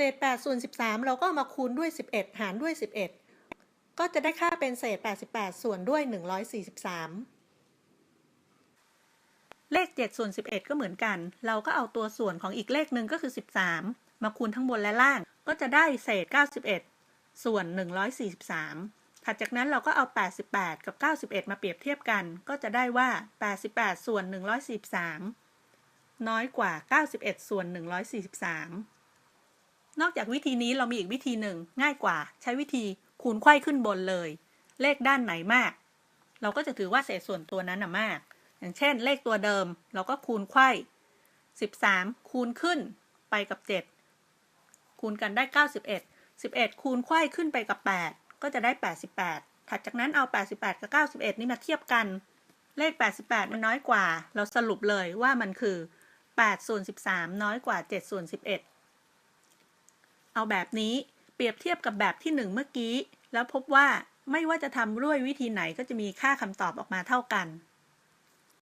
เศษ8ส่วน13 เราก็มาคูณด้วย 11 หารด้วย 11 ก็จะได้ค่าเป็นเศษ 88 ส่วนด้วย 143 เลข 7 ส่วน 11 ก็เหมือนกัน เราก็เอาตัวส่วนของอีกเลขหนึ่งก็คือ 13 มาคูณทั้งบนและล่าง ก็จะได้เศษ 91 ส่วน 143 ถัดจากนั้นเราก็เอา 88 กับ 91 มาเปรียบเทียบกัน ก็จะได้ว่า 88 ส่วน 143 น้อยกว่า 91 ส่วน 143 นอกจากวิธีนี้เรามีอีกวิธีหนึ่งง่ายกว่า ใช้วิธีคูณไขว้ขึ้นบนเลย เลขด้านไหนมาก เราก็จะถือว่าเศษส่วนตัวนั้นน่ะมาก อย่างเช่น เลขตัวเดิม เราก็คูณไขว้13 คูณขึ้นไปกับ 7 คูณกันได้ 91 11 คูณไขว้ขึ้นไปกับ 8 ก็จะได้ 88 ถัดจากนั้นเอา 88 กับ 91 นี่มาเทียบกัน เลข 88 มันน้อยกว่า เราสรุปเลยว่ามันคือ8ส่วน13 น้อยกว่า7ส่วน11 เอาแบบนี้เปรียบเทียบกับแบบที่ 1 เมื่อกี้ แล้วพบว่าไม่ว่าจะทำด้วยวิธีไหนก็จะมีค่าคำตอบออกมาเท่ากัน